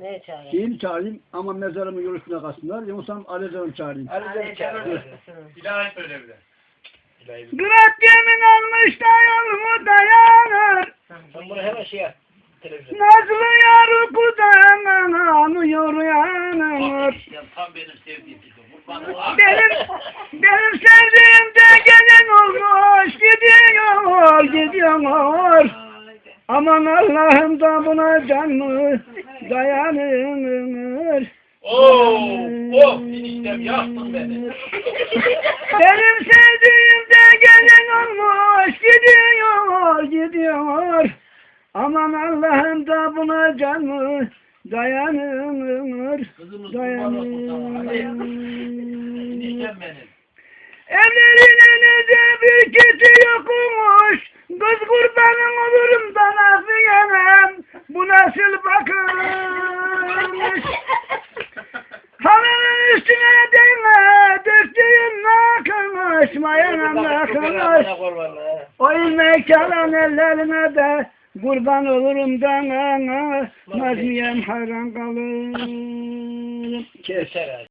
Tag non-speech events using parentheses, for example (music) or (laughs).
Ne çağırıyor? Şeyini çağırayım ama mezarımın yolüstüne kalsınlar. Yoksa Alecan'ı çağırayım. Ali çağırıyor. İlahi söyle bir de. Kırat yemin almış da yolumu dayanır. Sen bunu hemen şey yap. Televizyon. Nazlı yar kudan anıyor uyanır. Tam benim sevdiğim. (laughs) Benim, benim sevdiğim de gelen olmuş gidiyor gidiyor. Aman Allah'ım da buna can mı dayanır. Oo, oh, eniştem yaktın beni. (laughs) Benim sevdiğim de gelen olmuş gidiyor gidiyor. Aman Allah'ım da buna can mı dayanır. Kurban. Dayanır. Eniştem benim. Evlerinin de bir kötü yokmuş. Kız kurbanın nakılmış. Mayanam nakılmış. O ilmek çalan ellerine de kurban olurum da Nazmiyem hayran kalır. Kes. Yeter abi.